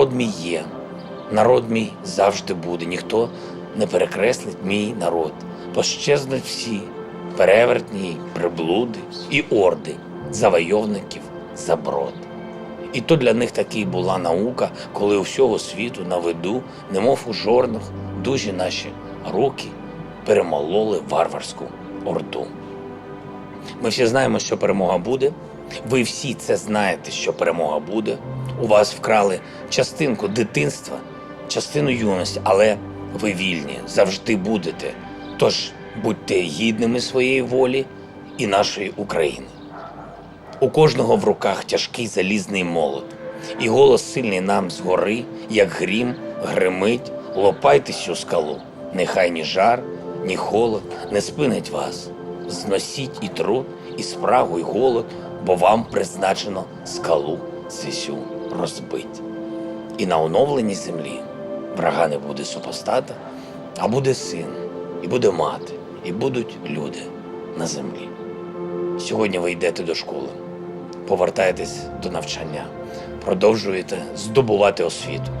Народ мій є, народ мій завжди буде. Ніхто не перекреслить мій народ. Пощезнуть всі перевертні, приблуди і орди завойовників за брод. І то для них таки була наука, коли у всього світу на виду, немов у жорнах, дужі наші руки перемололи варварську орду. Ми всі знаємо, що перемога буде. Ви всі це знаєте, що перемога буде. У вас вкрали частинку дитинства, частину юності, але ви вільні завжди будете. Тож будьте гідними своєї волі і нашої України. У кожного в руках тяжкий залізний молот, і голос сильний нам згори, як грім, гримить, лопайтесь у скалу. Нехай ні жар, ні холод не спинить вас. Зносіть і труд, і спрагу, і голод, бо вам призначено скалу цисю розбить. І на оновленій землі врага не буде супостата, а буде син, і буде мати, і будуть люди на землі. Сьогодні ви йдете до школи, повертаєтесь до навчання, продовжуєте здобувати освіту.